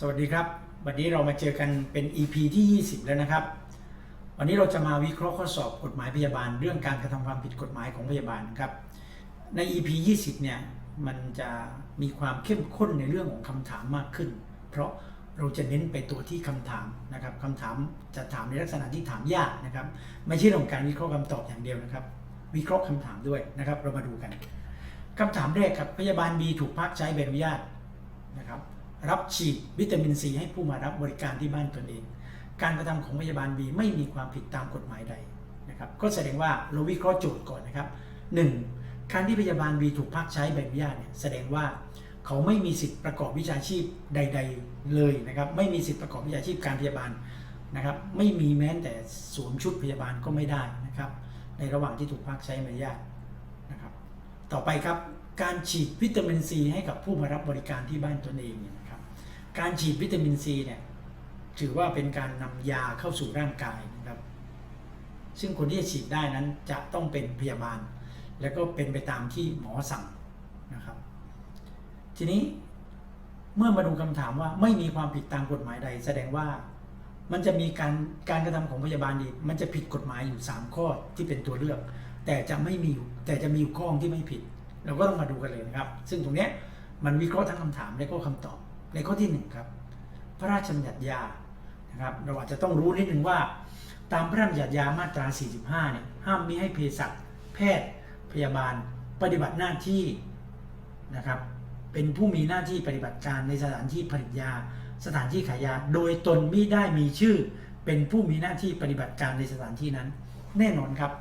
สวัสดีครับ วันนี้เรามาเจอกันเป็น EP ที่ 20 แล้วนะครับ วันนี้เราจะมาวิเคราะห์ข้อสอบกฎหมายพยาบาล เรื่องการกระทำความผิดกฎหมายของพยาบาลครับ ใน EP 20 เนี่ยมันจะมีความเข้มข้นในเรื่องของคำถามมากขึ้น เพราะเราจะเน้นไปตัวที่คำถามนะครับคำถามจะถามในลักษณะที่ถามยากนะครับ ไม่ใช่เรื่องของการวิเคราะห์คำตอบอย่างเดียวนะครับ วิเคราะห์คำถามด้วยนะครับ เรามาดูกันคำถามแรกครับพยาบาล B ถูกพักใช้ใบอนุญาตนะครับ รับฉีดวิตามินซีให้ผู้มารับบริการที่บ้านตนเอง การกระทำของพยาบาล B ไม่มีความผิดตามกฎหมายใดนะครับ ก็แสดงว่าเราวิเคราะห์โจทย์ก่อนนะครับ 1. การที่พยาบาล B ถูกพักใช้ใบอนุญาตเนี่ยแสดงว่าเขาไม่มีสิทธิ์ประกอบวิชาชีพใด ๆ เลยนะครับ ไม่มีสิทธิ์ประกอบวิชาชีพการพยาบาลนะครับ ไม่มีแม้แต่สวมชุดพยาบาลก็ไม่ได้นะครับ ในระหว่างที่ถูกพักใช้ใบอนุญาตนะครับ ต่อไปครับการฉีดวิตามินซีให้กับผู้มารับบริการที่บ้านตนเองเนี่ย การฉีดวิตามินซีเนี่ยถือว่าเป็นการนำยาเข้าสู่ร่างกายนะครับ ซึ่งคนที่จะฉีดได้นั้นจะต้องเป็นพยาบาล แล้วก็เป็นไปตามที่หมอสั่งนะครับ ทีนี้เมื่อมาดูคำถามว่าไม่มีความผิดตามกฎหมายใด แสดงว่ามันจะมีการการกระทำของพยาบาลอีมันจะผิดกฎหมายอยู่ 3 ข้อที่เป็นตัวเลือก แต่จะไม่มีแต่จะมีอยู่ข้อที่ไม่ผิด เราก็ต้องมาดูกันเลยนะครับ ซึ่งตรงนี้มันวิเคราะห์ทั้งคำถามและก็คำตอบ ในข้อที่หนึ่งครับ พระราชบัญญัติยานะครับเราอาจจะต้องรู้นิดหนึ่งว่า ตามพระราชบัญญัติยามาตรา 45 เนี่ยห้ามมิให้เภสัชแพทย์พยาบาลปฏิบัติหน้าที่นะครับเป็นผู้มีหน้าที่ปฏิบัติการในสถานที่ผลิตยา สถานที่ขายยา โดยตนมิได้มีชื่อ เป็นผู้มีหน้าที่ปฏิบัติการในสถานที่นั้น แน่นอนครับ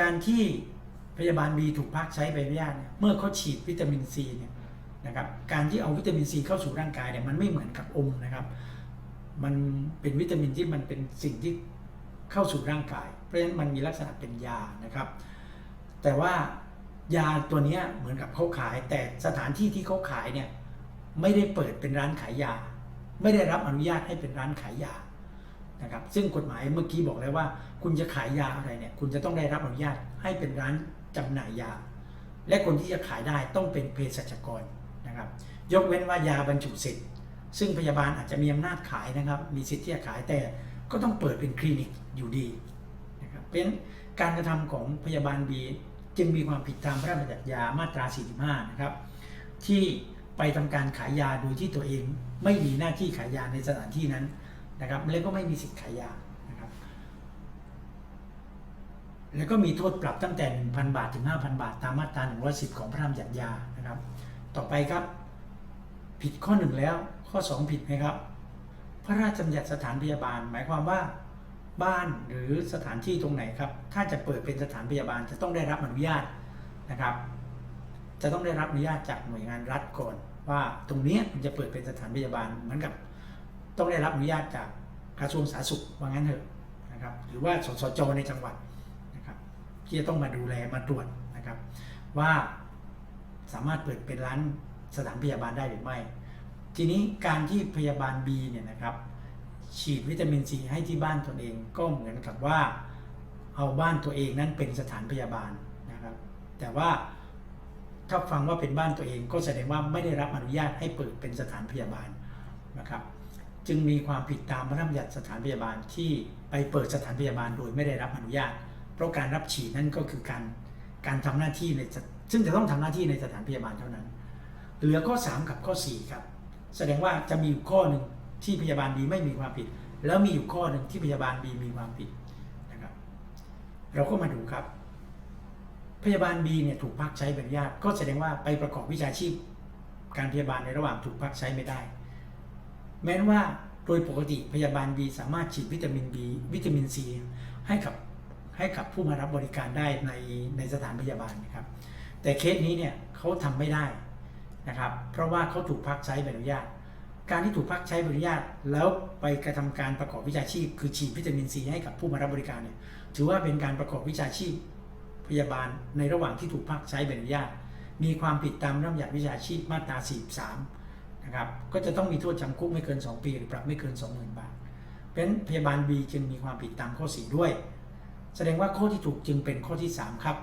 การที่พยาบาลบีถูกพักใช้ใบอนุญาตเนี่ยเมื่อเขาฉีดวิตามินซีเนี่ย นะครับการที่เอาวิตามินซีเข้าสู่ร่างกายเนี่ยมันไม่เหมือนกับอมนะครับ มันเป็นวิตามินที่มันเป็นสิ่งที่เข้าสู่ร่างกาย เพราะฉะนั้นมันมีลักษณะเป็นยานะครับ แต่ว่ายาตัวนี้เหมือนกับเขาขาย แต่สถานที่ที่เขาขายเนี่ยไม่ได้เปิดเป็นร้านขายยา ไม่ได้รับอนุญาตให้เป็นร้านขายยานะครับซึ่งกฎหมายเมื่อกี้บอกแล้วว่า คุณจะขายยาอะไรเนี่ยคุณจะต้องได้รับอนุญาตให้เป็นร้านจำหน่ายยา และคนที่จะขายได้ต้องเป็นเภสัชกร นะครับ ยกเว้นว่ายาบรรจุสิทธิ์ซึ่งพยาบาลอาจจะมีอำนาจขายนะครับ มีสิทธิ์ที่จะขายแต่ก็ต้องเปิดเป็นคลินิกอยู่ดีนะครับเพราะฉะนั้นการกระทำของพยาบาลบีจึงมีความผิดตามพระราชบัญญัติยามาตรา 45 นะครับ ที่ไปทำการขายยาโดยที่ตัวเองไม่มีหน้าที่ขายยาในสถานที่นั้นนะครับ แล้วก็ไม่มีสิทธิ์ขายยานะครับ แล้วก็มีโทษปรับตั้งแต่ 1,000 บาทถึง 5,000 บาท ตามมาตรา 110 ของพระราชบัญญัติยานะครับ ต่อไปครับ ผิดข้อหนึ่งแล้วข้อ 2 ผิดไหมครับ พระราชบัญญัติสถานพยาบาล หมายความว่า บ้านหรือสถานที่ตรงไหนครับ ถ้าจะเปิดเป็นสถานพยาบาลจะต้องได้รับอนุญาตนะครับ จะต้องได้รับอนุญาตจากหน่วยงานรัฐก่อน ว่าตรงนี้มันจะเปิดเป็นสถานพยาบาลเหมือนกับ ต้องได้รับอนุญาตจากกระทรวงสาธารณสุขว่างั้นเถอะนะครับหรือว่าสสจในจังหวัดนะครับที่จะต้องมาดูแลมาตรวจนะครับ ว่า สามารถเปิดเป็นร้านสถานพยาบาลได้หรือไม่ ทีนี้การที่พยาบาล B เนี่ยนะครับฉีดวิตามินซีให้ที่บ้านตนเองก็เหมือนกับว่าเอาบ้านตัวเองนั้นเป็นสถานพยาบาลนะครับ แต่ว่าถ้าฟังว่าเป็นบ้านตัวเองก็แสดงว่าไม่ได้รับอนุญาตให้เปิดเป็นสถานพยาบาลนะครับ จึงมีความผิดตามพระราชบัญญัติสถานพยาบาลที่ไปเปิดสถานพยาบาลโดยไม่ได้รับอนุญาต เพราะการรับฉีดนั่นก็คือการการทำหน้าที่ใน ซึ่งจะต้องทำหน้าที่ในสถานพยาบาลเท่านั้น เหลือข้อ 3 กับข้อ 4 ครับ แสดงว่าจะมีอยู่ข้อหนึ่งที่พยาบาลบีไม่มีความผิด แล้วมีอยู่ข้อหนึ่งที่พยาบาลบีมีความผิดนะครับ เราก็มาดูครับ พยาบาลบีเนี่ยถูกพักใช้ใบอนุญาตก็แสดงว่าไปประกอบวิชาชีพ การพยาบาลในระหว่างถูกพักใช้ไม่ได้ แม้นว่าโดยปกติพยาบาลบีสามารถฉีดวิตามินบีวิตามินซีให้กับให้กับผู้มารับบริการได้ในในสถานพยาบาลนะครับ แต่เคสนี้เนี่ยเขาทำไม่ได้นะครับ เพราะว่าเขาถูกพักใช้ใบอนุญาต การที่ถูกพักใช้ใบอนุญาต แล้วไปกระทำการประกอบวิชาชีพ คือฉีดวิตามินซีให้กับผู้มารับบริการเนี่ยถือว่าเป็นการประกอบวิชาชีพพยาบาลในระหว่างที่ถูกพักใช้ใบอนุญาต มีความผิดตามระเบียบวิชาชีพมาตรา 43 นะครับ ก็จะต้องมีโทษจำคุกไม่เกิน 2 ปี หรือปรับไม่เกิน 20,000 บาทเป็นพยาบาล B จึงมีความผิดตามข้อ 4 ด้วย แสดงว่าข้อที่ถูกจึงเป็นข้อที่ 3 ครับ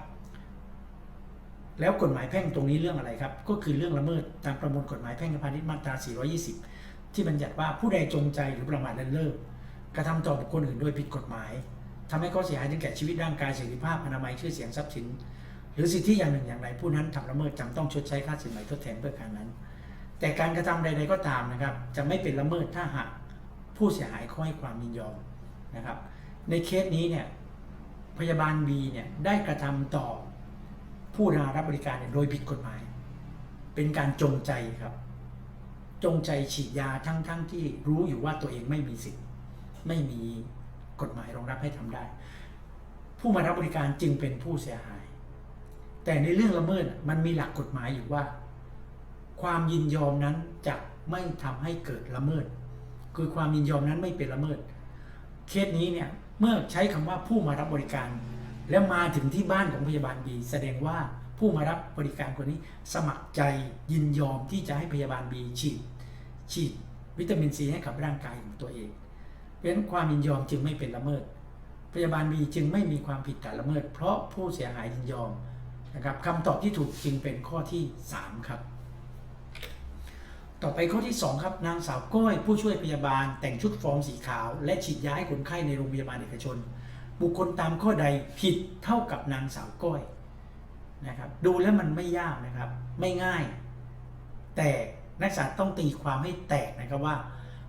แล้วกฎหมายแพ่งตรงนี้เรื่องอะไรครับ ก็คือเรื่องละเมิดตามประมวลกฎหมายแพ่งพาณิชย์มาตรา 420 ที่บัญญัติว่าผู้ใดจงใจหรือประมาทเลินเล่อกระทำต่อบุคคลอื่นโดยผิดกฎหมายทำให้เขาเสียหายถึงแก่ชีวิตร่างกายเสรีภาพอนามัยชื่อเสียงทรัพย์สิน หรือสิทธิอย่างหนึ่งอย่างใดผู้นั้นทำละเมิดจำต้องชดใช้ค่าสินไหมทดแทนเพื่อการนั้น แต่การกระทำใด ๆก็ตามนะครับ จะไม่เป็นละเมิดถ้าหากผู้เสียหายเขาให้ความยินยอมนะครับ ในเคสนี้เนี่ยพยาบาล B เนี่ยได้กระทำต่อ ผู้ารับบริการโดยผิดกฎหมาย เป็นการจงใจครับ จงใจฉีดยาทั้งๆทที่รู้อยู่ว่าตัวเองไม่มีสิทธิ์ ไม่มีกฎหมายรองรับให้ทำได้ ผู้มารับบริการจึงเป็นผู้เสียหาย แต่ในเรื่องละเมิดมันมีหลักกฎหมายอยู่ว่า ความยินยอมนั้นจะไม่ทำให้เกิดละเมิด คือความยินยอมนั้นไม่เป็นละเมิด เคสนี้เนี่ยเมื่อใช้คำว่าผู้มารับบริการ แล้วมาถึงที่บ้านของพยาบาลบีแสดงว่าผู้มารับบริการคนนี้สมัครใจยินยอมที่จะให้พยาบาลบีฉีดฉีดวิตามินซีให้กับร่างกายของตัวเอง เพราะฉะนั้นความยินยอมจึงไม่เป็นละเมิด พยาบาลบีจึงไม่มีความผิดฐานละเมิด เพราะผู้เสียหายยินยอมนะครับคำตอบที่ถูกจึงเป็นข้อที่ 3 ครับ ต่อไปข้อที่ 2 ครับ นางสาวก้อยผู้ช่วยพยาบาลแต่งชุดฟอร์มสีขาว และฉีดยาให้คนไข้ในโรงพยาบาลเอกชน บุคคลตามข้อใดผิดเท่ากับนางสาวก้อยนะครับ ดูแล้วมันไม่ยากนะครับ ไม่ง่าย แต่นักศึกษาต้องตีความให้แตกนะครับว่า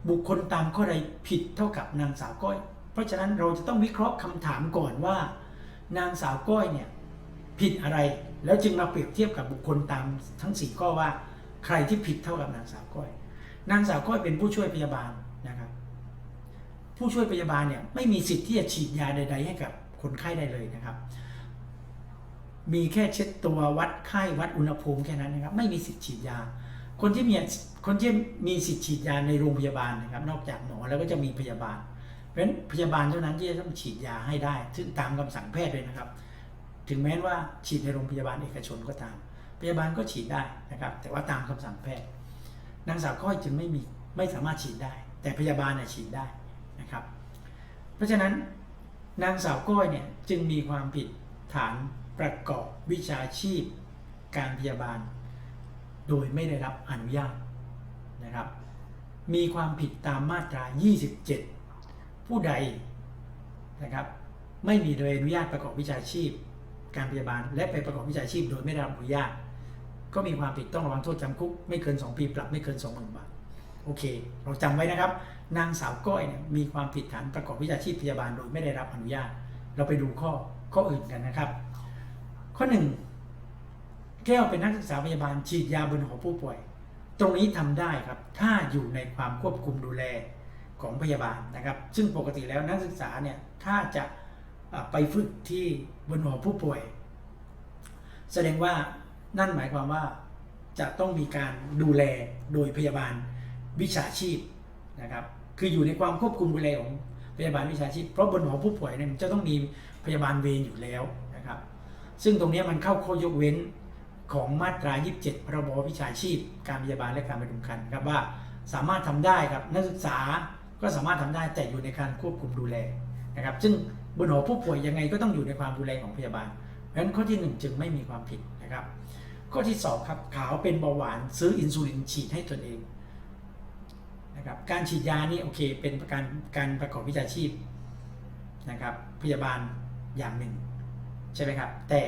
บุคคลตามข้อใดผิดเท่ากับนางสาวก้อย เพราะฉะนั้นเราจะต้องวิเคราะห์คำถามก่อนว่า นางสาวก้อยเนี่ยผิดอะไรแล้วจึงมาเปรียบเทียบกับบุคคลตามทั้ง 4 ข้อว่า ใครที่ผิดเท่ากับนางสาวก้อย นางสาวก้อยเป็นผู้ช่วยพยาบาล ผู้ช่วยพยาบาลเนี่ยไม่มีสิทธิ์ที่จะฉีดยาใด ๆ ให้กับคนไข้ได้เลยนะครับ มีแค่เช็ดตัววัดไข้วัดอุณหภูมิแค่นั้นนะครับ ไม่มีสิทธิ์ฉีดยา คนที่มีคนที่มีสิทธิ์ฉีดยาในโรงพยาบาลนะครับ นอกจากหมอแล้วก็จะมีพยาบาล เพราะฉะนั้นพยาบาลเท่านั้นที่จะต้องฉีดยาให้ได้ ซึ่งตามคำสั่งแพทย์เลยนะครับ ถึงแม้ว่าฉีดในโรงพยาบาลเอกชนก็ตาม พยาบาลก็ฉีดได้นะครับ แต่ว่าตามคำสั่งแพทย์ นางสาวก้อยจึงไม่มีไม่สามารถฉีดได้ แต่พยาบาลน่ะฉีดได้ นะครับ เพราะฉะนั้นนางสาวก้อยเนี่ยจึงมีความผิดฐานประกอบวิชาชีพ การพยาบาล โดยไม่ได้รับอนุญาตนะครับ มีความผิดตามมาตรา 27 ผู้ใดนะครับไม่มีโดยอนุญาตประกอบวิชาชีพ การพยาบาล และไปประกอบวิชาชีพ โดยไม่ได้รับอนุญาต ก็มีความผิดต้องระวังโทษจำคุก ไม่เกิน 2 ปีปรับไม่เกิน 20,000 บาท โอเค เราจำไว้นะครับ นางสาวก้อยเนี่ยมีความผิดฐานประกอบวิชาชีพพยาบาลโดยไม่ได้รับอนุญาต เราไปดูข้อข้ออื่นกันนะครับ ข้อหนึ่งแก้วเป็นนักศึกษาพยาบาลฉีดยาบนหัวผู้ป่วย ตรงนี้ทำได้ครับ ถ้าอยู่ในความควบคุมดูแลของพยาบาลนะครับ ซึ่งปกติแล้วนักศึกษาเนี่ยถ้าจะไปฝึกที่บนหัวผู้ป่วย แสดงว่านั่นหมายความว่าจะต้องมีการดูแลโดยพยาบาลวิชาชีพนะครับ คืออยู่ในความควบคุมดูแลของพยาบาลวิชาชีพเพราะบนหัวผู้ป่วยเนี่ยมันจะต้องมีพยาบาลเวรอยู่แล้วนะครับ ซึ่งตรงนี้มันเข้าข้อยกเว้นของมาตรา 27 พรบวิชาชีพ การพยาบาลและการบรรทุคันครับว่าสามารถทำได้ครับนักศึกษาก็สามารถทำได้แต่อยู่ในการควบคุมดูแลนะครับ ซึ่งบนหัวผู้ป่วยยังไงก็ต้องอยู่ในความดูแลของพยาบาลเพราะฉะนั้นข้อที่ 1 จึงไม่มีความผิดนะครับ ข้อที่ 2 ครับขาวเป็นเบาหวานซื้ออินซูลินฉีดให้ตนเอง นะครับการฉีดยานี่โอเคเป็นการการประกอบวิชาชีพนะครับพยาบาลอย่างหนึ่งใช่ไหมครับ แต่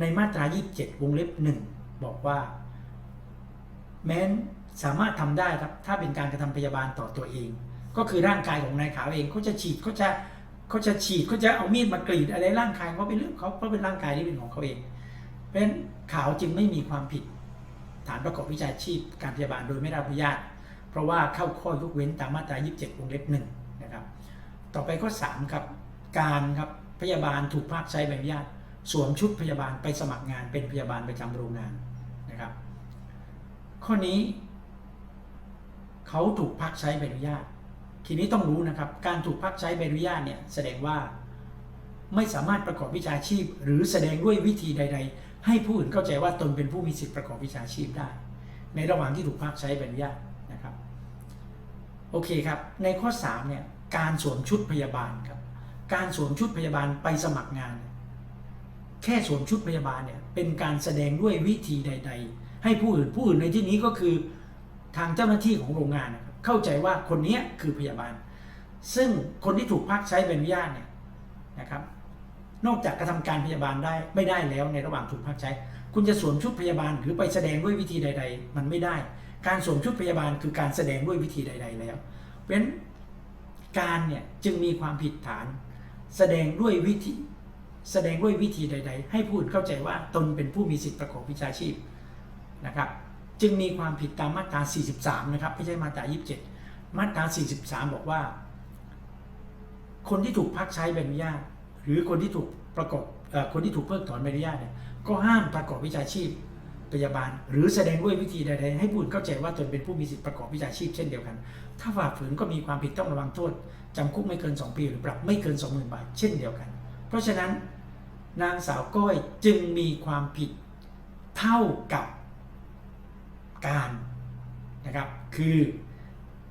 ในมาตรา 27 วงเล็บ 1 บอกว่า แม้นสามารถทำได้ครับถ้าเป็นการกระทำพยาบาลต่อตัวเอง ก็คือร่างกายของนายขาวเองเขาจะฉีดเขาจะเขาจะฉีดเขาจะเอามีดมากรีดอะไรร่างกายเขาเป็นเรื่องเขาเพราะเป็นร่างกายที่เป็นของเขาเอง เพราะฉะนั้นขาวจึงไม่มีความผิดฐานประกอบวิชาชีพการพยาบาลโดยไม่ได้รับอนุญาต เพราะว่าเข้าข้อยกเว้นตามมาตรา 27 วงเล็บ1นะครับ ต่อไปข้อ3ครับการครับพยาบาลถูกภาคใช้ใบอนุญาตสวมชุดพยาบาลไปสมัครงานเป็นพยาบาลประจำโรงงานนะครับ ข้อนี้ เขาถูกพักใช้ใบอนุญาต ทีนี้ต้องรู้นะครับ การถูกพักใช้ใบอนุญาตเนี่ยแสดงว่าไม่สามารถประกอบวิชาชีพ หรือแสดงด้วยวิธีใด ๆ ให้ผู้อื่นเข้าใจว่าตนเป็นผู้มีสิทธิประกอบวิชาชีพได้ ในระหว่างที่ถูกพักใช้ใบอนุญาต โอเคครับ ในข้อ3เนี่ยการสวมชุดพยาบาลครับ การสวมชุดพยาบาลไปสมัครงาน แค่สวมชุดพยาบาลเนี่ยเป็นการแสดงด้วยวิธีใด ๆ ให้ผู้อื่นผู้อื่นในที่นี้ก็คือทางเจ้าหน้าที่ของโรงงานนเข้าใจว่าคนนี้คือพยาบาล ซึ่งคนที่ถูกพักใช้ใบอนุญาตเนี่ยนะครับ นอกจากกระทำการพยาบาลได้ไม่ได้แล้วในระหว่างถูกพักใช้ คุณจะสวมชุดพยาบาลหรือไปแสดงด้วยวิธีใด ๆ มันไม่ได้ การสวมชุดพยาบาลคือการแสดงด้วยวิธีใด ๆ แล้ว เพราะฉะนั้นการเนี่ยจึงมีความผิดฐาน แสดงด้วยวิธีแสดงด้วยวิธีใด ๆ ให้ผู้อื่นเข้าใจว่าตนเป็นผู้มีสิทธิประกอบวิชาชีพนะครับ จึงมีความผิดตามมาตรา 43 นะครับไม่ใช่มาตรา 27 มาตรา 43 บอกว่า คนที่ถูกพักใช้ใบอนุญาตหรือคนที่ถูกประกอบคนที่ถูกเพิกถอนใบอนุญาตเนี่ยก็ห้ามประกอบวิชาชีพ พยาบาล หรือแสดงด้วยวิธีใดๆให้ผู้อื่นเข้าใจว่าตนเป็นผู้มีสิทธิประกอบวิชาชีพเช่นเดียวกัน ถ้าฝ่าฝืนก็มีความผิดต้องระวังโทษจำคุกไม่เกิน 2 ปีหรือปรับไม่เกิน 20,000 บาทเช่นเดียวกัน เพราะฉะนั้นนางสาวก้อยจึงมีความผิดเท่ากับการนะครับคือ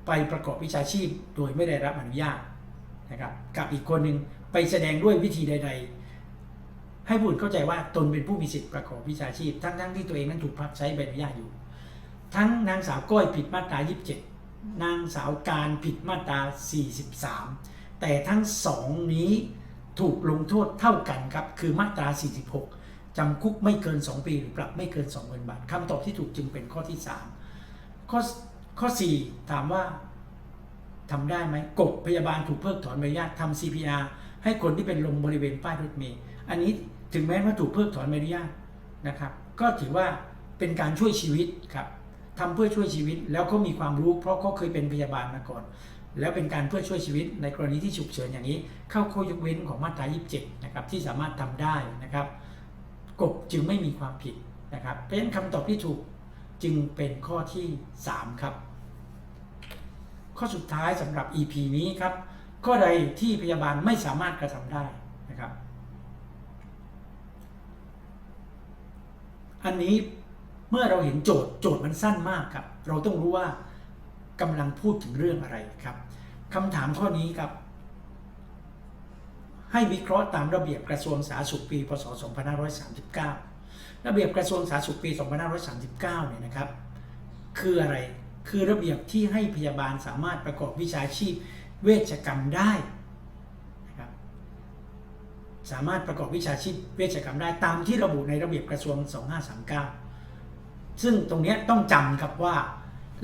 ไปประกอบวิชาชีพโดยไม่ได้รับอนุญาตนะครับกับอีกคนหนึ่งไปแสดงด้วยวิธีใด ๆ ให้ผู้อื่นเข้าใจว่าตนเป็นผู้มีสิทธิ์ประกอบวิชาชีพ ทั้งๆที่ตัวเองนั้นถูกพักใช้ใบอนุญาตอยู่ ทั้งนางสาวก้อยผิดมาตรา 27 นางสาวการผิดมาตรา 43 แต่ทั้งสองนี้ถูกลงโทษเท่ากันครับ คือมาตรา 46 จำคุกไม่เกิน 2 ปีหรือปรับไม่เกิน 20,000 บาทคำตอบที่ถูกจึงเป็นข้อที่ 3 ข้อข้อ 4 ถามว่าทำได้ไหมกบพยาบาลถูกเพิกถอนใบอนุญาตทำ CPR ให้คนที่เป็นลมบริเวณป้ายรถเมล์ อันนี้ถึงแม้ว่าถูกเพิกถอนใบอนุญาตนะครับ ก็ถือว่าเป็นการช่วยชีวิตครับทำเพื่อช่วยชีวิตแล้วเขามีความรู้ เพราะเขาเคยเป็นพยาบาลมาก่อน แล้วเป็นการเพื่อช่วยชีวิตในกรณีที่ฉุกเฉินอย่างนี้ เข้าข้อยกเว้นของมาตรา 27 นะครับที่สามารถทำได้นะครับ กบจึงไม่มีความผิดนะครับ เพราะฉะนั้นคำตอบที่ถูกจึงเป็นข้อที่ 3 ครับ ข้อสุดท้ายสำหรับ EP นี้ครับ ข้อใดที่พยาบาลไม่สามารถกระทำได้นะครับ อันนี้เมื่อเราเห็นโจทย์โจทย์มันสั้นมากครับ เราต้องรู้ว่ากำลังพูดถึงเรื่องอะไรครับคำถามข้อนี้ครับ ให้วิเคราะห์ตามระเบียบกระทรวงสาธารณสุขปีพศ 2539 ระเบียบกระทรวงสาธารณสุขปี 2539 เนี่ยนะครับ คืออะไรคือระเบียบที่ให้พยาบาลสามารถประกอบวิชาชีพเวชกรรมได้ สามารถประกอบวิชาชีพเวชกรรมได้ตามที่ระบุในระเบียบกระทรวง 2539 ซึ่งตรงนี้ต้องจำครับว่า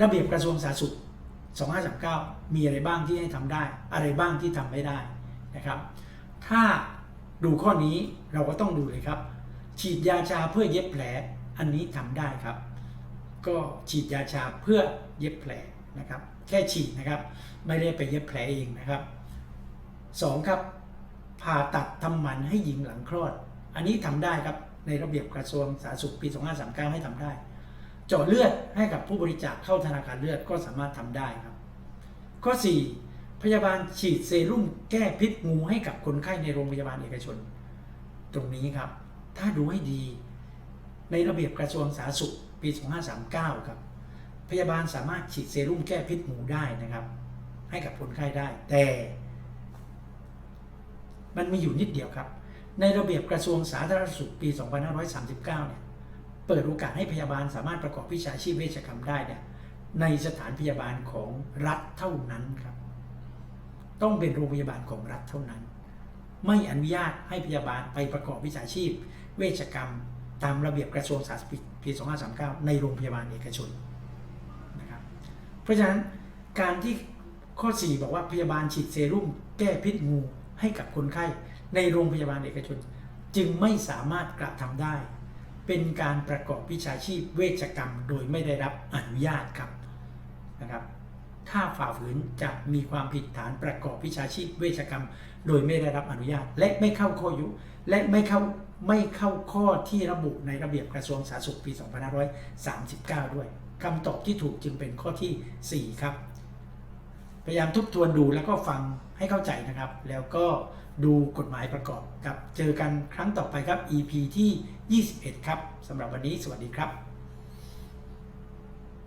ระเบียบกระทรวงสาธารณสุข 2539 มีอะไรบ้างที่ให้ทำได้ อะไรบ้างที่ทำไม่ได้นะครับ ถ้าดูข้อนี้เราก็ต้องดูเลยครับ ฉีดยาชาเพื่อเย็บแผลอันนี้ทำได้ครับ ก็ฉีดยาชาเพื่อเย็บแผลนะครับ แค่ฉีดนะครับ ไม่ได้ไปเย็บแผลเองนะครับสองครับ ผ่าตัดทำหมันให้หญิงหลังคลอด อันนี้ทำได้ครับในระเบียบกระทรวงสาธารณสุขปี 2539 ให้ทำได้ เจาะเลือดให้กับผู้บริจาคเข้าธนาคารเลือดก็สามารถทำได้ครับ ข้อ 4 พยาบาลฉีดเซรุ่มแก้พิษงูให้กับคนไข้ในโรงพยาบาลเอกชน ตรงนี้ครับ ถ้าดูให้ดี ในระเบียบกระทรวงสาธารณสุขปี 2539 ครับ พยาบาลสามารถฉีดเซรุ่มแก้พิษงูได้นะครับ ให้กับคนไข้ได้แต่ มันมีอยู่นิดเดียวครับ ในระเบียบกระทรวงสาธารณสุขปี 2539 เนี่ยเปิดโอกาสให้พยาบาลสามารถประกอบวิชาชีพเวชกรรมได้เนี่ยในสถานพยาบาลของรัฐเท่านั้นครับ ต้องเป็นโรงพยาบาลของรัฐเท่านั้น ไม่อนุญาตให้พยาบาลไปประกอบวิชาชีพ เวชกรรม ตามระเบียบกระทรวงสาธารณสุขปี 2539 ในโรงพยาบาลเอกชนนะครับเพราะฉะนั้นการที่ข้อ 4 บอกว่าพยาบาลฉีดเซรุ่มแก้พิษงู ให้กับคนไข้ในโรงพยาบาลเอกชน จึงไม่สามารถกระทำได้ เป็นการประกอบวิชาชีพเวชกรรม โดยไม่ได้รับอนุญาตครับนะครับ ถ้าฝ่าฝืนจะมีความผิดฐานประกอบวิชาชีพเวชกรรม โดยไม่ได้รับอนุญาต และไม่เข้าข้อยุ และไม่เข้าไม่เข้าข้อที่ระบุในระเบียบกระทรวงสาธารณสุขปี 2539 ด้วยคำตอบที่ถูกจึงเป็นข้อที่ 4 ครับ พยายามทบทวนดูแล้วก็ฟังให้เข้าใจนะครับ แล้วก็ดูกฎหมายประกอบกับเจอกันครั้งต่อไปครับ EP ที่ 21 ครับสำหรับวันนี้สวัสดีครับ